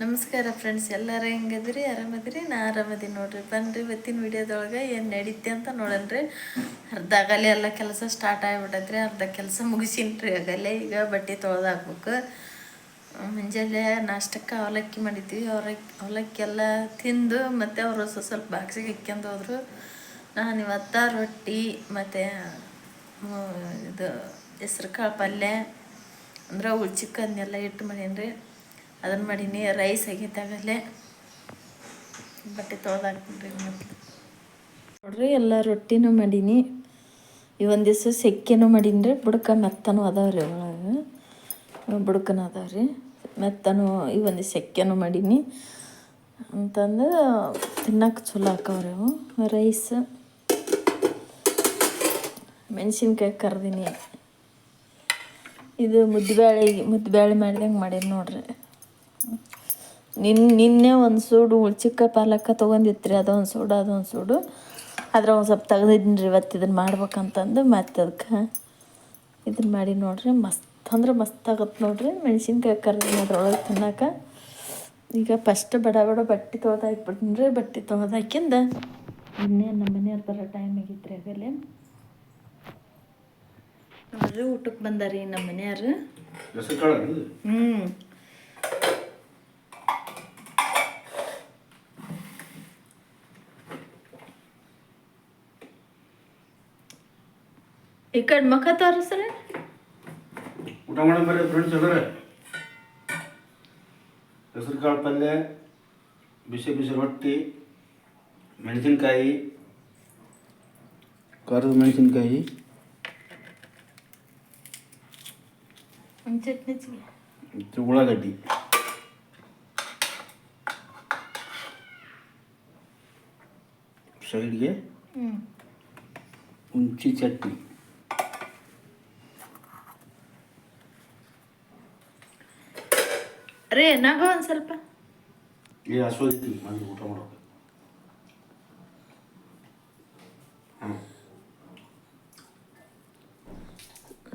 ನಮಸ್ಕಾರ ಫ್ರೆಂಡ್ಸ್ ಎಲ್ಲರೂ ಹೆಂಗದಿರಿ? ಆರಾಮದ್ರಿ? ನಾ ಆರಾಮದಿ ನೋಡ್ರಿ. ಬನ್ರಿ, ಇವತ್ತಿನ ವಿಡಿಯೋದೊಳಗೆ ಏನು ನಡೀತೆ ಅಂತ ನೋಡನ್ರಿ. ಅರ್ಧ ಆಗಲೇ ಎಲ್ಲ ಕೆಲಸ ಸ್ಟಾರ್ಟ್ ಆಗಿಬಿಟ್ಟದ್ರಿ ಅರ್ಧ ಕೆಲಸ ಮುಗಿಸಿನ್ರಿ. ಆಗಲೇ ಈಗ ಬಟ್ಟೆ ತೊಳೆದಾಕ್ಬೇಕು. ಮುಂಜಾನೆ ನಾಷ್ಟಕ್ಕೆ ಅವಲಕ್ಕಿ ಮಾಡಿದ್ವಿ. ಅವಲಕ್ಕಿ ಅವಲಕ್ಕಿ ಎಲ್ಲ ತಿಂದು ಮತ್ತು ಅವರು ಸ್ವಲ್ಪ ಬಾಕ್ಸಿಗೆ ಇಕ್ಕೊಂಡು ಹೋದರು. ನಾನು ಇವತ್ತ ರೊಟ್ಟಿ ಮತ್ತು ಇದು ಹೆಸ್ರು ಕಾಳು ಪಲ್ಯ, ಅಂದ್ರೆ ಉಳ್ಚಿಕ್ಕನ್ನೆಲ್ಲ ಇಟ್ಟು ಮಾಡೀನಿ ರೀ ಅದನ್ನು ಮಾಡೀನಿ ರೈಸ್ ಆಗೈತಾಗಲ್ಲೇ ಬಟ್ಟೆ ಮತ್ತು ನೋಡ್ರಿ, ಎಲ್ಲ ರೊಟ್ಟಿನೂ ಮಾಡೀನಿ. ಈ ಒಂದು ದಿವಸ ಸೆಕ್ಕೆನೂ ಮಾಡೀನಿ ರೀ ಬುಡಕ ಮೆತ್ತನೂ ಅದಾವ ರೀ ಒಳಗೆ. ಬುಡಕನ ಅದಾವ ರೀ. ಮೆತ್ತನೂ, ಈ ಒಂದು ಸೆಕ್ಕೆನೂ ಮಾಡೀನಿ. ಅಂತಂದು ತಿನ್ನಕ್ಕೆ ಚಲೋ ಹಾಕವ್ರಿ ಅವು. ರೈಸ್ ಮೆಣಸಿನ್ಕಾಯಿ ಕರ್ದೀನಿ. ಇದು ಮುದ್ದುಬ್ಯಾಳೆ ಮುದ್ದುಬ್ಯಾಳೆ ಮಾಡ್ದಂಗೆ ಮಾಡೀನಿ ನೋಡ್ರಿ. ನಿನ್ ನಿನ್ನೆ ಒಂದು ಸೂಡು ಉಳ್ಚಿಕ್ಕ ಪಾಲಕ ರೀ ಅದೊಂದು ಸೂಡು ಅದೊಂದು ಸೂಡು. ಅದ್ರ ಒಂದು ಸ್ವಲ್ಪ ತೆಗ್ದಿದ್ದೀನಿ ರೀ ಇವತ್ತು ಇದನ್ನು ಮಾಡ್ಬೇಕಂತಂದು ಮತ್ತೆ ಅದಕ್ಕೆ ಇದನ್ನು ಮಾಡಿ ನೋಡ್ರಿ ಮಸ್ತ್ ಅಂದ್ರೆ ಮಸ್ತ್ ಆಗತ್ತೆ ನೋಡ್ರಿ. ಮೆಣಸಿನ್ಕಾಯಿ ಕರ್ದಿನಿ ಅದ್ರೊಳಗೆ ತಿನ್ನಕ. ಈಗ ಫಸ್ಟ್ ಬಡ ಬಡ ಬಟ್ಟೆ ತೊಳ್ದು ಹಾಕ್ಬಿಟ್ಟಿನಿ ರೀ ಬಟ್ಟೆ ತೊಗೊದಾಕಿಂದ ಇನ್ನೇ ನಮ್ಮ ಮನೆಯವ್ರು ಬರೋ ಟೈಮ್ ಆಗಿತ್ತು ರೀ ಆಗಲೇ ನೋಡ್ರಿ ಊಟಕ್ಕೆ ಬಂದಾರಿ ನಮ್ಮ ಮನೆಯವ್ರು. ಹ್ಞೂ ಈ ಕಡೆ ಮುಖ ತೋರಿಸ್ರಿ. ಊಟ ಮಾಡೋ ಬರ್ರಿ ಫ್ರೆಂಡ್ಸ್ ಎಲ್ಲರೇ. ಹೆಸರು ಕಾಳು ಪಲ್ಯ ಬಿಸಿ ಬಿಸಿ ರೊಟ್ಟಿ ಮೆಣಸಿನ್ಕಾಯಿ ಖಾರದ ಮೆಣಸಿನ್ಕಾಯಿ. ಚಟ್ನಿ ಉಳ್ಳಾಗಡ್ಡಿ. ಸೈಡ್ಗೆ ಉಂಚಿ ಹುಂಚಿ ಚಟ್ನಿ. ರೀ ನಗು ಒಂದು ಸ್ವಲ್ಪ. ಈ ಹಸುವೈತಿ ಮಂದಿ ಊಟ ಮಾಡೋದು ಹಾಂ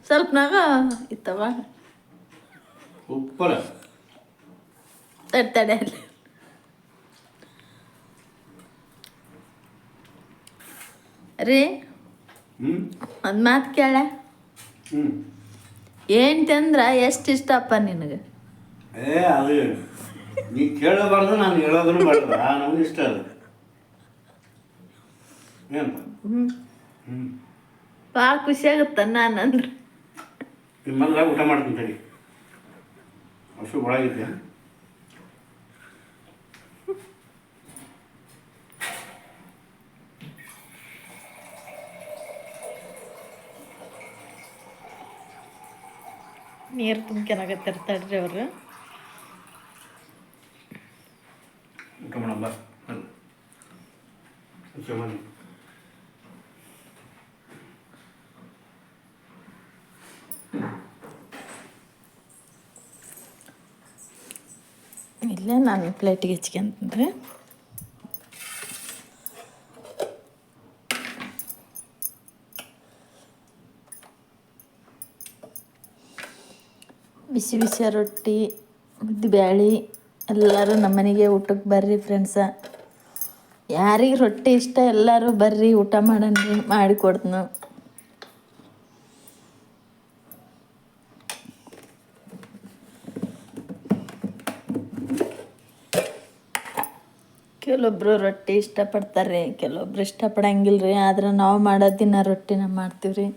ಸ್ವಲ್ಪ ನಗ ಇತ್ತವ? ಉಪ್ಪರ ತಡೆ ತಡೆ. ಅಲ್ಲಿ ರೀ ಒಂದು ಮಾತು ಕೇಳ. ಹ್ಞೂ ತಂದ್ರೆ ಎಷ್ಟು ಇಷ್ಟಪ್ಪ ನಿನಗೆ? ಏ ಅದು ನೀ ಕೇಳಬಾರ್ದು ನಾನು ಹೇಳೋದ್ರು ಬೇಡ ಆ ನಮ್ಗೆ ಇಷ್ಟ ಅದು. ಏನು? ಹ್ಞೂ ಭಾಳ ಖುಷಿ ಆಗುತ್ತ ನಾನು ಅಂದ್ರೆ? ನಿಮ್ಮಲ್ಲ ಊಟ ಮಾಡ್ತೀನಿ ತಡಿ. ಅಷ್ಟು ಒಳಗಿದ್ದೆ ನೀರು ತುಂಬ್ಕೊಳಕತ್ತಿರ್ತಾಳ್ರಿ ಅವರು. ಊಟ ಮಾಡಲ್ಲ ಇಲ್ಲ ನಾನು ಪ್ಲೇಟಿಗೆ ಹೆಚ್ಕೊಂತೀನಿ ಬಿಸಿ ಬಿಸಿ ರೊಟ್ಟಿ ಮುದ್ದೆ ಬ್ಯಾಳಿ. ಎಲ್ಲರೂ ನಮ್ಮ ಮನೆಗೆ ಊಟಕ್ಕೆ ಬರ್ರಿ ಫ್ರೆಂಡ್ಸ ಯಾರಿಗೆ ರೊಟ್ಟಿ ಇಷ್ಟ ಎಲ್ಲರೂ ಬರ್ರಿ, ಊಟ ಮಾಡಿ ಕೆಲವೊಬ್ಬರು ಕೆಲವೊಬ್ರು ರೊಟ್ಟಿ ಇಷ್ಟಪಡ್ತಾರೆ, ಕೆಲವೊಬ್ರು ಇಷ್ಟಪಡಂಗಿಲ್ಲ ರೀ ಆದ್ರೆ ನಾವು ಮಾಡೋ ದಿನ ರೊಟ್ಟಿನ ಮಾಡ್ತೀವಿ ರೀ.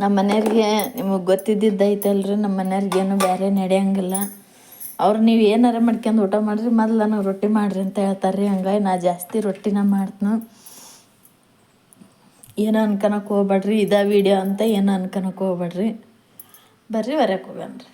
ನಮ್ಮ ಮನೆಯವ್ರಿಗೆ ನಿಮಗೆ ಗೊತ್ತಿದ್ದಿದ್ದೈತಲ್ರಿ ನಮ್ಮ ಮನೆಯವ್ರಿಗೇನು ಬೇರೆ ನಡೆಯಂಗಿಲ್ಲ. ಅವ್ರು ನೀವು ಏನಾರ ಮಾಡ್ಕೊಂಡು ಊಟ ಮಾಡಿರಿ, ಮೊದ್ಲು ನನಗೆ ರೊಟ್ಟಿ ಮಾಡಿರಿ ಅಂತ ಹೇಳ್ತಾರೆ ರೀ ಹಂಗಾಗಿ ನಾ ಜಾಸ್ತಿ ರೊಟ್ಟಿನ ಮಾಡ್ತೀನಿ. ಏನೋ ಅನ್ಕೊಳಕ್ಕೆ ಹೋಗ್ಬೇಡ್ರಿ, ಇದೇ ವೀಡಿಯೋ ಅಂತ ಏನೋ ಅನ್ಕೊಳಕ್ಕೆ ಹೋಗ್ಬೇಡ್ರಿ. ಬರ್ರಿ ಹೊರಕ್ಕೆ ಹೋಗಣ್ರಿ